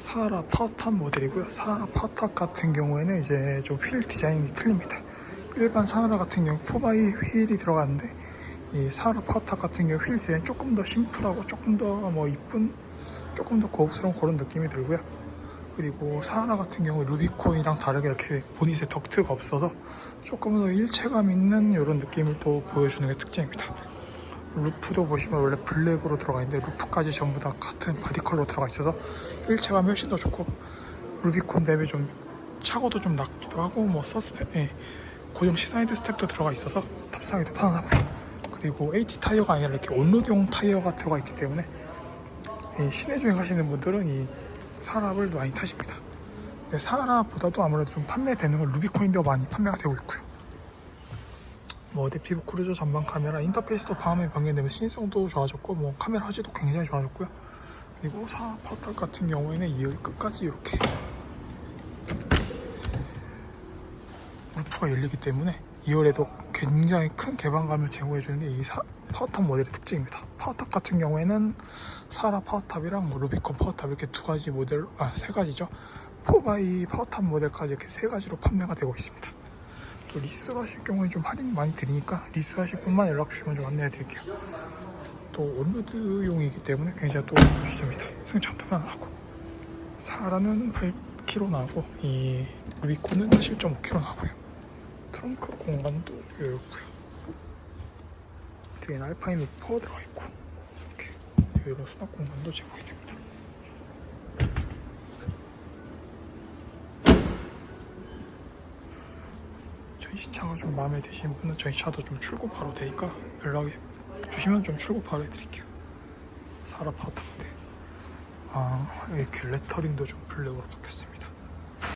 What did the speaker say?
사하라 파워탑 모델이고요. 사하라 파워탑 같은 경우에는 이제 좀 휠 디자인이 틀립니다. 일반 사하라 같은 경우 4바이 휠이 들어가는데 이 사하라 파워탑 같은 경우 휠 디자인이 조금 더 심플하고 조금 더 뭐 이쁜 조금 더 고급스러운 그런 느낌이 들고요. 그리고 사하라 같은 경우 루비콘이랑 다르게 이렇게 보닛에 덕트가 없어서 조금 더 일체감 있는 이런 느낌을 또 보여주는 게 특징입니다. 루프도 보시면 원래 블랙으로 들어가 있는데 루프까지 전부 다 같은 바디 컬러 들어가 있어서 일체감이 훨씬 더 좋고 루비콘 대비 좀 차고도 좀 낮기도 하고 뭐 서스펜 예, 고정 시 사이드 스텝도 들어가 있어서 탑승하기도 편안하고요 그리고 AT 타이어가 아니라 이렇게 온로드용 타이어가 들어가 있기 때문에 이 시내 주행 하시는 분들은 이 사랍을 많이 타십니다. 근데 사랍보다도 아무래도 좀 판매되는 건 루비콘인데 많이 판매가 되고 있고요 뭐 어댑티브 크루즈 전방 카메라 인터페이스도 방음이 변경되면서 신성도 좋아졌고 뭐 카메라 화질도 굉장히 좋아졌고요 그리고 사 포탑 같은 경우에는 2열 끝까지 이렇게 루프가 열리기 때문에 2열에도 굉장히 큰 개방감을 제공해주는 게 이 파워탑 모델의 특징입니다. 파워탑 같은 경우에는 사라 파워탑이랑 뭐 루비콘 파워탑 이렇게 두 가지 모델, 아, 세 가지죠. 4바이 파워탑 모델까지 이렇게 세 가지로 판매가 되고 있습니다. 또 리스를 하실 경우에 좀 할인 많이 드리니까 리스 하실 분만 연락 주시면 좀 안내해 드릴게요. 또 온로드용이기 때문에 굉장히 또 좋습니다. 승차도 편안하고 사라는 8kg 나오고 이 루비콘은 7.5kg 나오고요. 트렁크 공간도 여유고요. 뒤에는 알파인 루퍼 들어가 있고 이렇게 여유로운 수납 공간도 제공이 됩니다. 저희 시차가 좀 마음에 드시는 분은 저희 차도 좀 출고 바로 되니까 연락 주시면 좀 출고 바로 해드릴게요. 사라 파워타보드. 아 이렇게 레터링도 좀 블랙으로 바뀌었습니다.